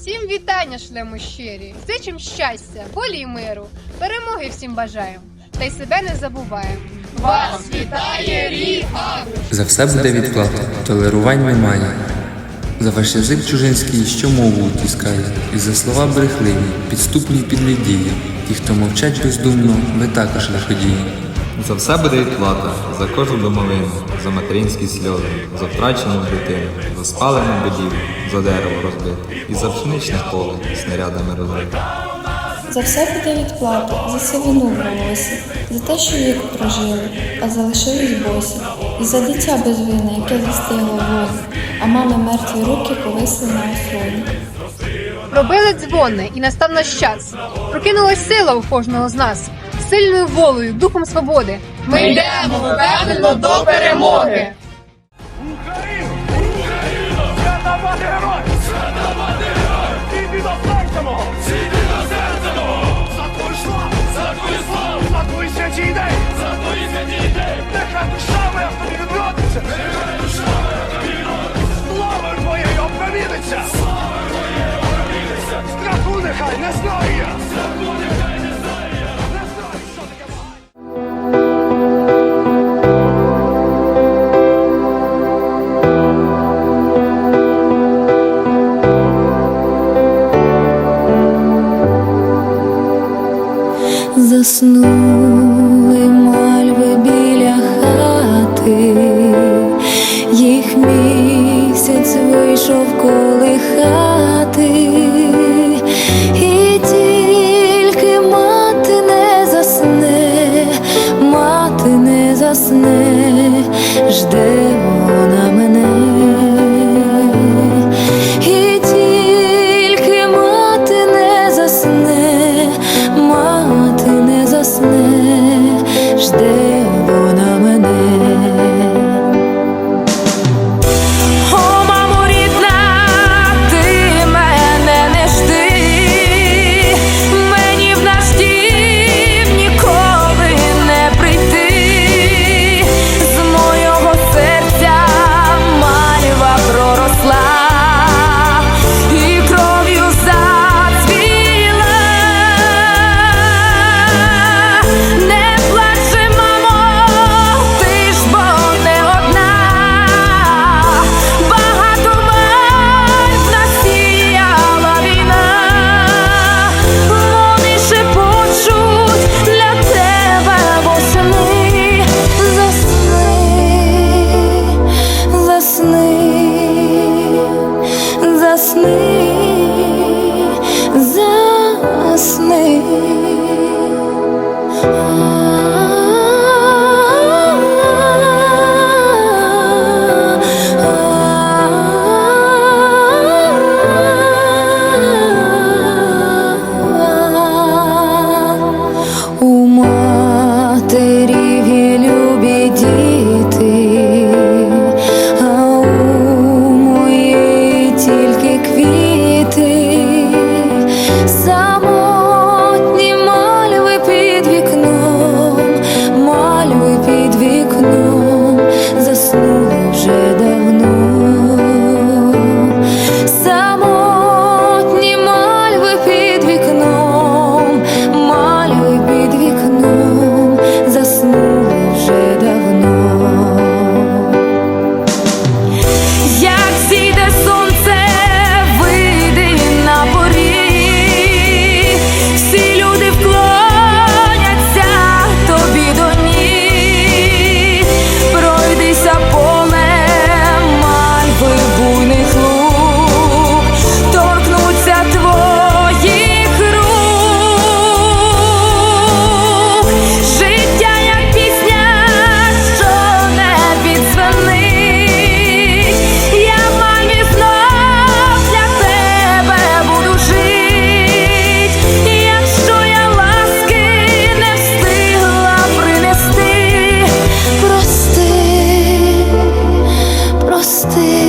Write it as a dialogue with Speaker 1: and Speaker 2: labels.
Speaker 1: Всім вітання шлемо щирі, зичим щастя, волі й миру, перемоги всім бажаємо, та й себе не забуваємо. Вас вітає Агрус!
Speaker 2: За все буде відплата, толерувань немає. За ваш язик чужинський, що мову утискає, і за слова брехливі, підступні підлідії. Ті, хто мовчать бездумно, ви також лиходії.
Speaker 3: За все буде відплата, за кожну домовину, за материнські сльози, за втрачену дитину, за спалену будівлю, за дерево розбите, і за пшеничне поле снарядами розбите.
Speaker 4: За все буде відплата, за сивину в волосі, за те, що вік прожили, а залишились босі, і за дитя без вини, яке застигло в лоні, а мами мертві руки повисли на ослоні.
Speaker 1: Пробили дзвони, і настав наш час. Прокинулась сила у кожного з нас, сильною волею, духом свободи. Ми йдемо впевнено до перемоги.
Speaker 5: Заснули Oh stay